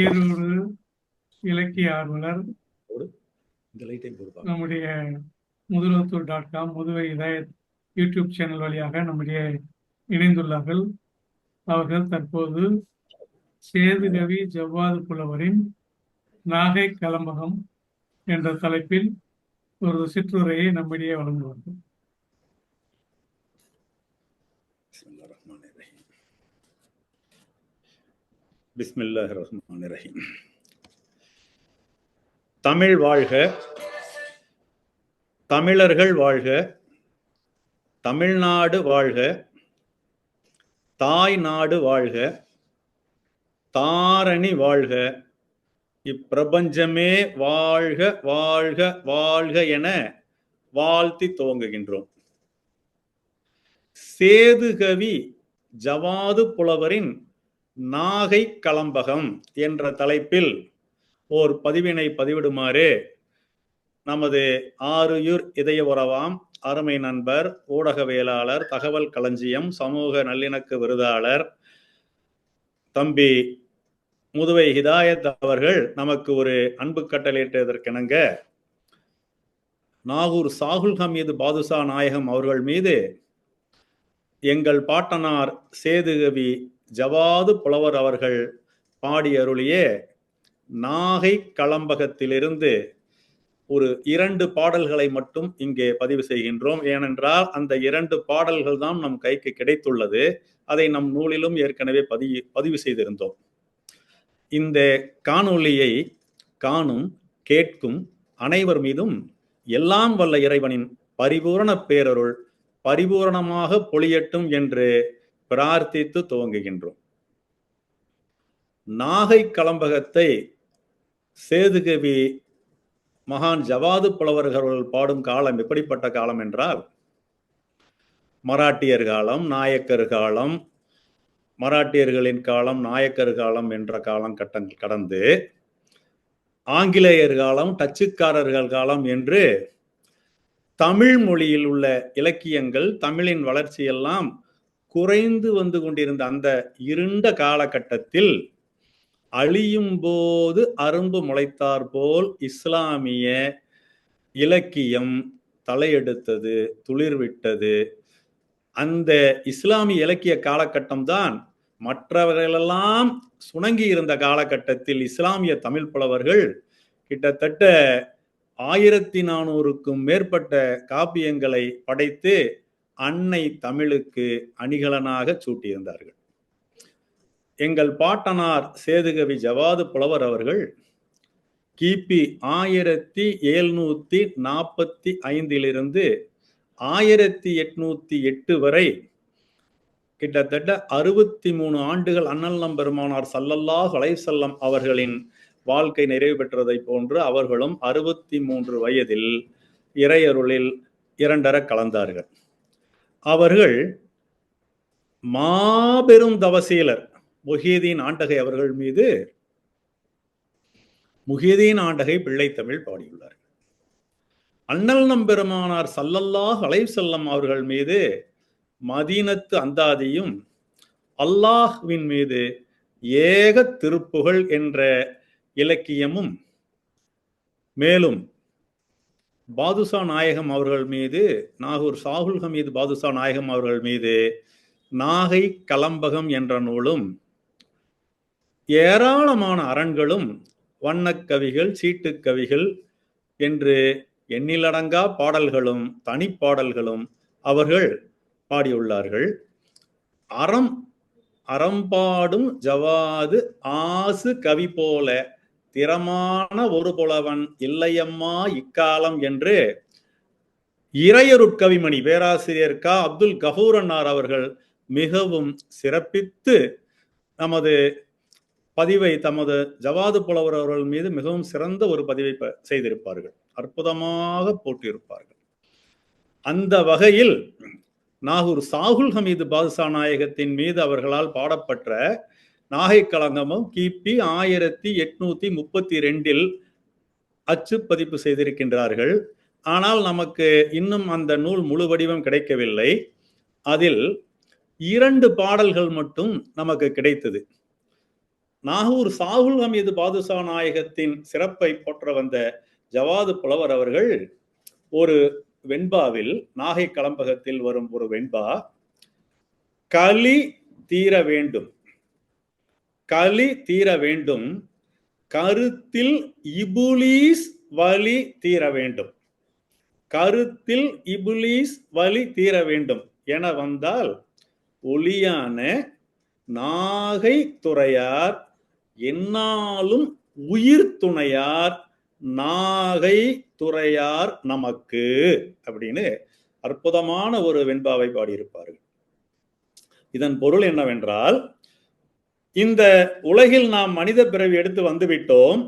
ஈரோடு இலக்கிய ஆர்வலர். நம்முடைய Muthulathur dot com Muthuvai Hidayat YouTube channel வழியாக நம்முடைய இணைந்துள்ளார்கள். அவர்கள் தற்போது சேதுகவி ஜவ்வாது புலவரின் நாகை கலம்பகம் என்ற தலைப்பில் ஒரு சிற்றுரையை நம்மிடையே வழங்குவார்கள். பிஸ்மில்லாஹ் ரஹ்மான் ரஹீம் தமிழ் வாழ்க தமிழர்கள் வாழ்க தமிழ்நாடு வாழ்க தாய் நாடு வாழ்க தாரணி வாழ்க இப்பிரபஞ்சமே வாழ்க வாழ்க வாழ்க என வாழ்த்தி துவங்குகின்றோம். சேதுகவி ஜவாது புலவரின் நாகை களம்பகம் என்ற தலைப்பில் ஓர் பதிவினை பதிவிடுமாறு நமது ஆறுயூர் இதய உறவாம் அருமை நண்பர் ஊடகவியலாளர் தகவல் களஞ்சியம் சமூக நல்லிணக்க விருதாளர் தம்பி முதுவை ஹிதாயத் அவர்கள் நமக்கு ஒரு அன்பு கட்டளையிட்டதற்கிணங்க நாகூர் சாகுல் ஹமீது பாதுஷா நாயகம் அவர்கள் மீது எங்கள் பாட்டனார் சேதுகவி ஜவாது புலவர் அவர்கள் பாடி அருளிய நாகை களம்பகத்திலிருந்து ஒரு இரண்டு பாடல்களை மட்டும் இங்கே பதிவு செய்கின்றோம். ஏனென்றால் அந்த இரண்டு பாடல்கள் தான் நம் கைக்கு கிடைத்துள்ளது. அதை நம் நூலிலும் ஏற்கனவே பதிவு பதிவு செய்திருந்தோம். இந்த காணொளியை காணும் கேட்கும் அனைவர் மீதும் எல்லாம் வல்ல இறைவனின் பரிபூரண பேரருள் பரிபூரணமாக பொழியட்டும் என்று பிரார்த்தித்து துவங்குகின்றோம். நாகை கலம்பகத்தை சேதுகவி மகான் ஜவாது புலவர்கள் பாடும் காலம் எப்படிப்பட்ட காலம் என்றால் மராட்டியர் காலம் நாயக்கர் காலம் மராட்டியர்களின் காலம் நாயக்கர் காலம் என்ற காலம் கட்டங்கள் கடந்து ஆங்கிலேயர் காலம் டச்சுக்காரர்கள் காலம் என்று தமிழ் மொழியில் உள்ள இலக்கியங்கள் தமிழின் வளர்ச்சியெல்லாம் குறைந்து வந்து கொண்டிருந்த அந்த இருண்ட காலகட்டத்தில் அழியும் போது அரும்பு முளைத்தார் போல் இஸ்லாமிய இலக்கியம் தலையெடுத்தது துளிர்விட்டது. அந்த இஸ்லாமிய இலக்கிய காலகட்டம் தான் மற்றவர்களெல்லாம் சுணங்கி இருந்த காலகட்டத்தில் இஸ்லாமிய தமிழ் புலவர்கள் கிட்டத்தட்ட ஆயிரத்தி நானூறுக்கும் மேற்பட்ட காப்பியங்களை படைத்து அன்னை தமிழுக்கு அணிகலனாக சூட்டியிருந்தார்கள். எங்கள் பாட்டனார் சேதுகவி ஜவாது புலவர் அவர்கள் கிபி ஆயிரத்தி எழுநூத்தி நாற்பத்தி ஐந்திலிருந்து ஆயிரத்தி எட்நூத்தி எட்டு வரை கிட்டத்தட்ட அறுபத்தி மூணு ஆண்டுகள் அண்ணல் நம்பெருமானார் சல்லல்லாஹ் அலைசல்லம் அவர்களின் வாழ்க்கை நிறைவு பெற்றதை போன்று அவர்களும் அறுபத்தி மூன்று வயதில் இறையருளில் இரண்டர கலந்தார்கள். அவர்கள் மாபெரும் தவசீலர். முஹீதீன் ஆண்டகை அவர்கள் மீது முஹீதீன் ஆண்டகை பிள்ளை தமிழ் பாடியுள்ளார்கள். அண்ணல் நம்பெருமானார் சல்லல்லாஹ் அலை செல்லம் அவர்கள் மீது மதீனத்து அந்தாதியும் அல்லாஹ்வின் மீது ஏக திருப்புகழ் என்ற இலக்கியமும் மேலும் பாதுஷா நாயகம் அவர்கள் மீது நாகூர் சாகுல் ஹமீது பாதுஷா நாயகம் அவர்கள் மீது நாகை கலம்பகம் என்ற நூலும் ஏராளமான அரண்களும் வண்ணக்கவிகள் சீட்டுக்கவிகள் என்று எண்ணிலடங்கா பாடல்களும் தனிப்பாடல்களும் அவர்கள் பாடியுள்ளார்கள். அறம் அறம்பாடும் ஜவாது ஆசு கவி போல திறமான ஒரு புலவன் இல்லையம்மா இக்காலம் என்று இறையருட்கவிமணி பேராசிரியர் க. அப்துல் கபூர் அன்னார் அவர்கள் மிகவும் சிறப்பித்து நமது பதிவை தமது ஜவாது புலவர் அவர்கள் மீது மிகவும் சிறந்த ஒரு பதிவை செய்திருப்பார்கள். அற்புதமாக போட்டியிருப்பார்கள் அந்த வகையில் நாகூர் சாகுல் ஹமீது பாதுஷா நாயகத்தின் மீது அவர்களால் பாடப்பட்ட நாகை களங்கமும் கிபி ஆயிரத்தி எட்நூத்தி முப்பத்தி ரெண்டில் அச்சு பதிப்பு செய்திருக்கின்றார்கள். ஆனால் நமக்கு இன்னும் அந்த நூல் முழு வடிவம் கிடைக்கவில்லை. அதில் இரண்டு பாடல்கள் மட்டும் நமக்கு கிடைத்தது. நாகூர் சாகுல் ஹமீது பாதுஷா நாயகத்தின் சிறப்பை போற்ற வந்த ஜவாது புலவர் அவர்கள் ஒரு வெண்பாவில் நாகை களம்பகத்தில் வரும் ஒரு வெண்பா களி தீர வேண்டும். களி தீர வேண்டும். கருத்தில் இபுலீஸ் வலி தீர வேண்டும். கருத்தில் இபுலீஸ் வலி தீர வேண்டும் என வந்தால் ஒளியான நாகை துறையார் என்னாலும் உயிர் துணையார் நாகை துறையார் நமக்கு அப்படின்னு அற்புதமான ஒரு வெண்பாவை பாடியிருப்பார்கள். இதன் பொருள் என்னவென்றால் இந்த உலகில் நாம் மனித பிறவி எடுத்து வந்துவிட்டோம்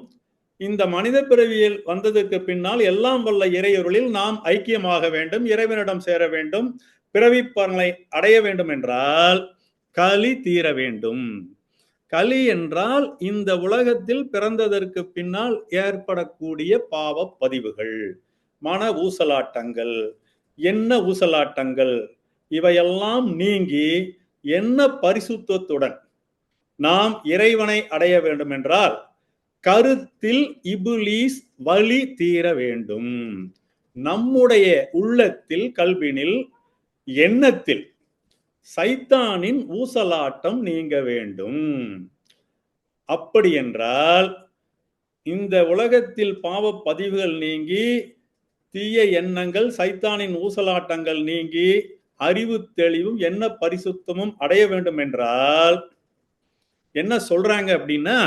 இந்த மனித பிறவியில் வந்ததுக்கு பின்னால் எல்லாம் வல்ல இறையொருளில் நாம் ஐக்கியமாக வேண்டும் இறைவனிடம் சேர வேண்டும் பிறவி பலனை அடைய வேண்டும் என்றால் களி தீர வேண்டும். களி என்றால் இந்த உலகத்தில் பிறந்ததற்கு பின்னால் ஏற்படக்கூடிய பாவ பதிவுகள். மன ஊசலாட்டங்கள் என்ன ஊசலாட்டங்கள் இவையெல்லாம் நீங்கி என்ன பரிசுத்தத்துடன் நாம் இறைவனை அடைய வேண்டும் என்றால் கருத்தில் இபுலீஸ் வழி தீர வேண்டும். நம்முடைய உள்ளத்தில் கல்வினில் எண்ணத்தில் சைத்தானின் ஊசலாட்டம் நீங்க வேண்டும். அப்படி என்றால் இந்த உலகத்தில் பாவ பதிவுகள் நீங்கி தீய எண்ணங்கள் சைத்தானின் ஊசலாட்டங்கள் நீங்கி அறிவு தெளிவும் என்ன பரிசுத்தமும் அடைய வேண்டும் என்றால் என்ன சொல்றாங்க அப்படின்னா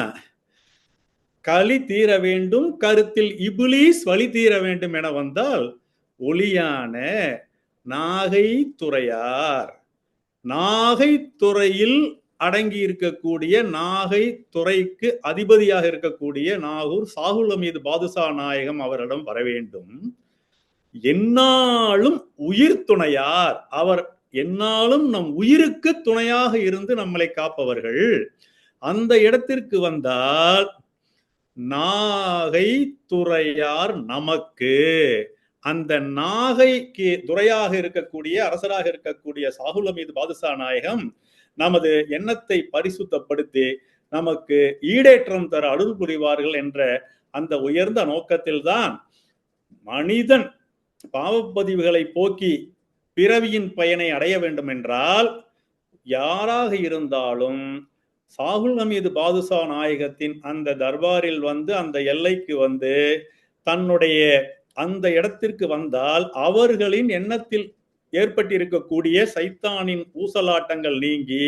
களி தீர வேண்டும் கருத்தில் இபுலீஸ் வழி தீர வேண்டும் என வந்தால் ஒளியான நாகை துறையார் நாகை துறையில் அடங்கி இருக்கக்கூடிய நாகை துறைக்கு அதிபதியாக இருக்கக்கூடிய நாகூர் சாகுல் மீது பாதுஷா நாயகம் அவரிடம் வர வேண்டும். என்னாலும் உயிர் துணையார். அவர் என்னாலும் நம் உயிருக்கு துணையாக இருந்து நம்மளை காப்பவர்கள். அந்த இடத்திற்கு வந்தால் நாகை துறையார் நமக்கு. அந்த நாகைக்கு துறையாக இருக்கக்கூடிய அரசராக இருக்கக்கூடிய சாகுல் மீது பாதுஷா நாயகம் நமது எண்ணத்தை பரிசுத்தப்படுத்தி நமக்கு ஈடேற்றம் தர அருள் புரிவார்கள் என்ற அந்த உயர்ந்த நோக்கத்தில்தான் மனிதன் பாவப்பதிவுகளை போக்கி பிறவியின் பயனை அடைய வேண்டும் என்றால் யாராக இருந்தாலும் சாகுல் ஹமீது பாதுஷா நாயகத்தின் அந்த தர்பாரில் வந்து அந்த எல்லைக்கு வந்து தன்னுடைய அந்த இடத்திற்கு வந்தால் அவர்களின் எண்ணத்தில் ஏற்பட்டிருக்கக்கூடிய சைத்தானின் ஊசலாட்டங்கள் நீங்கி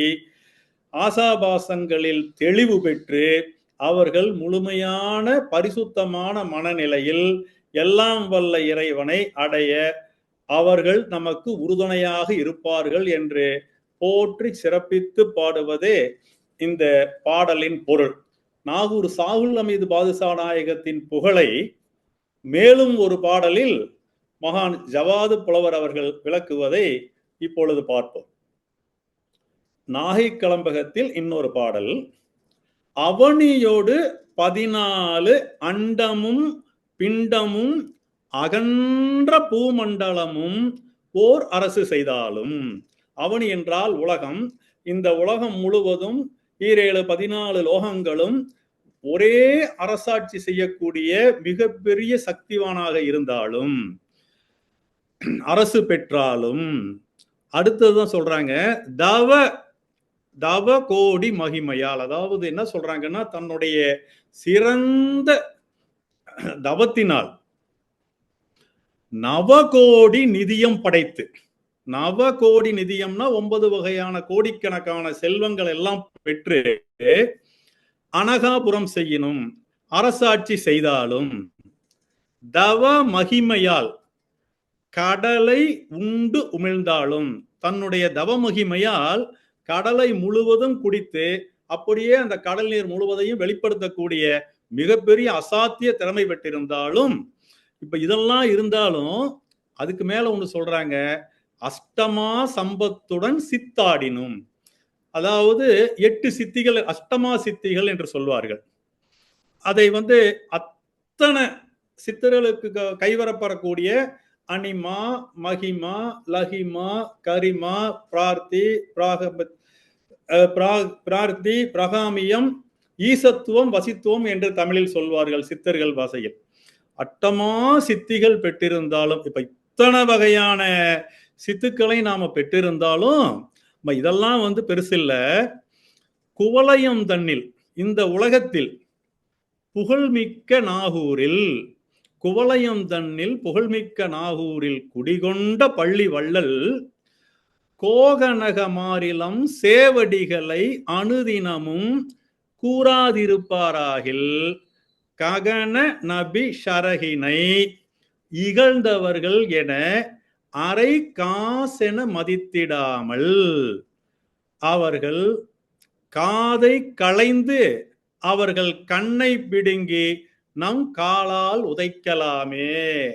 ஆசாபாசங்களில் தெளிவு பெற்று அவர்கள் முழுமையான பரிசுத்தமான மனநிலையில் எல்லாம் வல்ல இறைவனை அடைய அவர்கள் நமக்கு உறுதுணையாக இருப்பார்கள் என்று போற்றி சிறப்பித்து பாடுவதே இந்த பாடலின் பொருள். நாகூர் சாகுல் அமீது பாதுஷா நாயகத்தின் புகழை மேலும் ஒரு பாடலில் மகான் ஜவாது புலவர் அவர்கள் விளக்குவதை இப்பொழுது பார்ப்போம். நாகை கலம்பகத்தில் இன்னொரு பாடல். அவனியோடு பதினாலு அண்டமும் பிண்டமும் அகன்ற பூமண்டலமும் போர் அரசு செய்தாலும் அவனி என்றால் உலகம். இந்த உலகம் முழுவதும் ஈரேழு பதினாலு லோகங்களும் ஒரே அரசாட்சி செய்யக்கூடிய மிகப்பெரிய சக்திவானாக இருந்தாலும் அரசு பெற்றாலும் அடுத்ததுதான் சொல்றாங்க தவ தவ கோடி மகிமையால். அதாவது என்ன சொல்றாங்கன்னா தன்னுடைய சிறந்த தவத்தினால் நவகோடி நிதியம் படைத்து நவ கோடி நிதியம்னா ஒன்பது வகையான கோடிக்கணக்கான செல்வங்கள் எல்லாம் பெற்று அனகாபுரம் செய்யணும் அரசாட்சி செய்தாலும் தவ மகிமையால் கடலை உண்டு உமிழ்ந்தாலும் தன்னுடைய தவ மகிமையால் கடலை முழுவதும் குடித்து அப்படியே அந்த கடல் நீர் முழுவதையும் வெளிப்படுத்தக்கூடிய மிகப்பெரிய அசாத்திய திறமை பெற்றிருந்தாலும் இப்ப இதெல்லாம் இருந்தாலும் அதுக்கு மேல ஒன்று சொல்றாங்க அஷ்டமா சம்பத்துடன் சித்தாடினும். அதாவது எட்டு சித்திகள் அஷ்டமா சித்திகள் என்று சொல்வார்கள். அதை வந்து அத்தனை சித்தர்களுக்கு க- கைவரப்படக்கூடிய அனிமா மகிமா லஹிமா கரிமா பிரார்த்தி பிராகபத் பிரார்த்தி பிரகாமியம் ஈசத்துவம் வசித்துவம் என்று தமிழில் சொல்வார்கள் சித்தர்கள் பாஷையில். அட்டமா சித்திகள் பெற்றிருந்தாலும் இப்ப இத்தனை வகையான சித்துக்களை நாம பெற்றிருந்தாலும் நம்ம இதெல்லாம் வந்து பெருசில்ல குவலயம் தன்னில் இந்த உலகத்தில் புகழ்மிக்க நாகூரில் குவலயம் தன்னில் புகழ்மிக்க நாகூரில் குடிகொண்ட பள்ளி வள்ளல் கோகனக மாறிலம் சேவடிகளை அனுதினமும் கூறாதிருப்பாராகில் ககன நபி ஷரகினை இகழ்ந்தவர்கள் என அரை காசென மதித்திடாமல் அவர்கள் காதை களைந்து அவர்கள் கண்ணை பிடுங்கி நம் காலால் உதைக்கலாமே.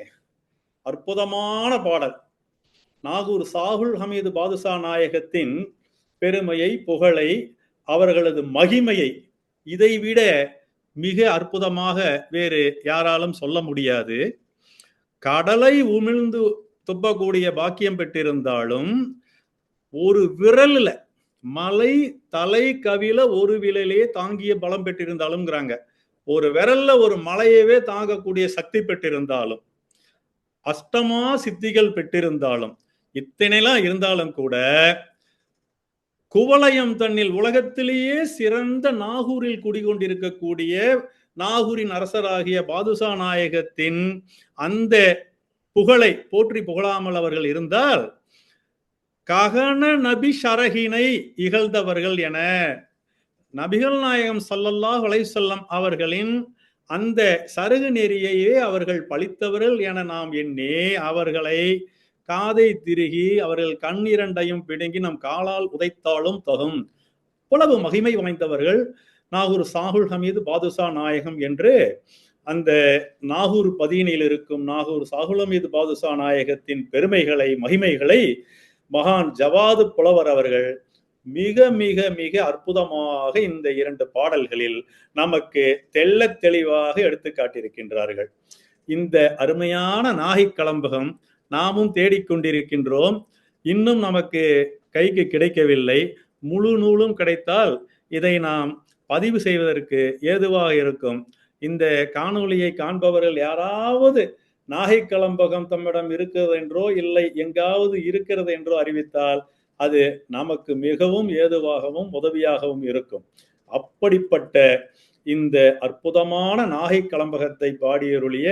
அற்புதமான பாடல். நாகூர் சாகுல் ஹமீது பாதுஷா நாயகத்தின் பெருமையை புகழை அவர்களது மகிமையை இதைவிட மிக அற்புதமாக வேறு யாராலும் சொல்ல முடியாது. கடலை உமிழ்ந்து துப்பக்கூடிய பாக்கியம் பெற்றிருந்தாலும் ஒரு விரல்ல மலை தலை கவில ஒரு விலையிலேயே தாங்கிய பலம் பெற்றிருந்தாலும்ங்கிறாங்க. ஒரு விரல்ல ஒரு மலையவே தாங்கக்கூடிய சக்தி பெற்றிருந்தாலும் அஷ்டமா சித்திகள் பெற்றிருந்தாலும் இத்தனைலாம் இருந்தாலும் கூட குவலயம் தன்னில் உலகத்திலேயே சிறந்த நாகூரில் குடிகொண்டிருக்கக்கூடிய நாகூரின் அரசராகிய பாதுஷா நாயகத்தின் அந்த புகழை போற்றி புகழாமல் அவர்கள் இருந்தால் ககன நபி ஷரகினை இகழ்ந்தவர்கள் என நபிகள் நாயகம் சல்லல்லாஹ் அலைசல்லம் அவர்களின் அந்த சருகு நெறியையே அவர்கள் பழித்தவர்கள் என நாம் எண்ணி அவர்களை காதை திருகி அவர்கள் கண்ணிரண்டையும் பிடுங்கி நம் காலால் உதைத்தாலும் தகும். அவ்வளவு மகிமை வாய்ந்தவர்கள் நாகூர் சாகுல் ஹமீது பாதுஷா நாயகம் என்று அந்த நாகூர் பதியினில் இருக்கும் நாகூர் சாகுலமீது பாதுஷா நாயகத்தின் பெருமைகளை மகிமைகளை மகான் ஜவாது புலவர் அவர்கள் மிக மிக மிக அற்புதமாக இந்த இரண்டு பாடல்களில் நமக்கு தெள்ள தெளிவாக எடுத்து காட்டியிருக்கின்றார்கள். இந்த அருமையான நாகை கலம்பகம் நாமும் தேடிக்கொண்டிருக்கின்றோம் இன்னும் நமக்கு கைக்கு கிடைக்கவில்லை. முழு நூலும் கிடைத்தால் இதை நாம் பதிவு செய்வதற்கு ஏதுவாக இருக்கும். இந்த காணொளியை காண்பவர்கள் யாராவது நாகை கலம்பகம் தம்மிடம் இருக்கிறது என்றோ இல்லை எங்காவது இருக்கிறது என்றோ அறிவித்தால் அது நமக்கு மிகவும் ஏதுவாகவும் உதவியாகவும் இருக்கும். அப்படிப்பட்ட இந்த அற்புதமான நாகை கலம்பகத்தை பாடியருளிய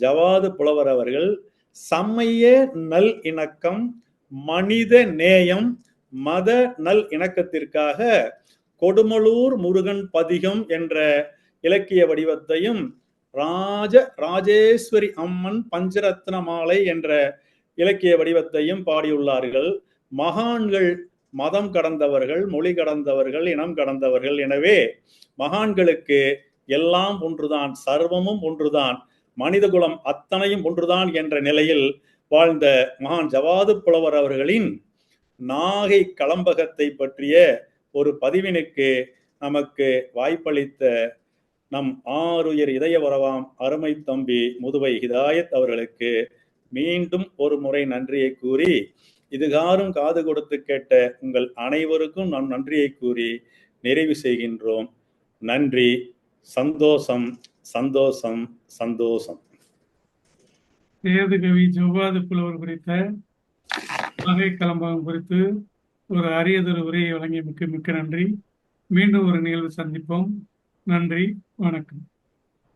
ஜவாது புலவர் அவர்கள் சமய நல் இணக்கம் மனித நேயம் மத நல் இணக்கத்திற்காக கொடுமலூர் முருகன் பதிகம் என்ற இலக்கிய வடிவத்தையும் ராஜ ராஜேஸ்வரி அம்மன் பஞ்சரத்ன மாலை என்ற இலக்கிய வடிவத்தையும் பாடியுள்ளார்கள். மகான்கள் மதம் கடந்தவர்கள் மொழி கடந்தவர்கள் இனம் கடந்தவர்கள். எனவே மகான்களுக்கு எல்லாம் ஒன்றுதான் சர்வமும் ஒன்றுதான் மனிதகுலம் அத்தனையும் ஒன்றுதான் என்ற நிலையில் வாழ்ந்த மகான் ஜவாது புலவர் அவர்களின் நாகை களம்பகத்தை பற்றிய ஒரு பதிவினுக்கு நமக்கு வாய்ப்பளித்த நம் ஆறுயர் இதய வரவாம் அருமை தம்பி முதுவை ஹிதாயத் அவர்களுக்கு மீண்டும் ஒரு முறை நன்றியை கூறி இதுகாரும் காது கொடுத்து கேட்ட உங்கள் அனைவருக்கும் நம் நன்றியை கூறி நிறைவு செய்கின்றோம். நன்றி சந்தோஷம் சந்தோஷம் சந்தோஷம். சேதுகவி ஜவ்வாது புலவர் குறித்த வகை கலம்பகம் குறித்து ஒரு அரியதொரு உரையை வழங்கிய மிக்க மிக்க நன்றி. மீண்டும் ஒரு நிகழ்வு சந்திப்போம். நன்றி வணக்கம்.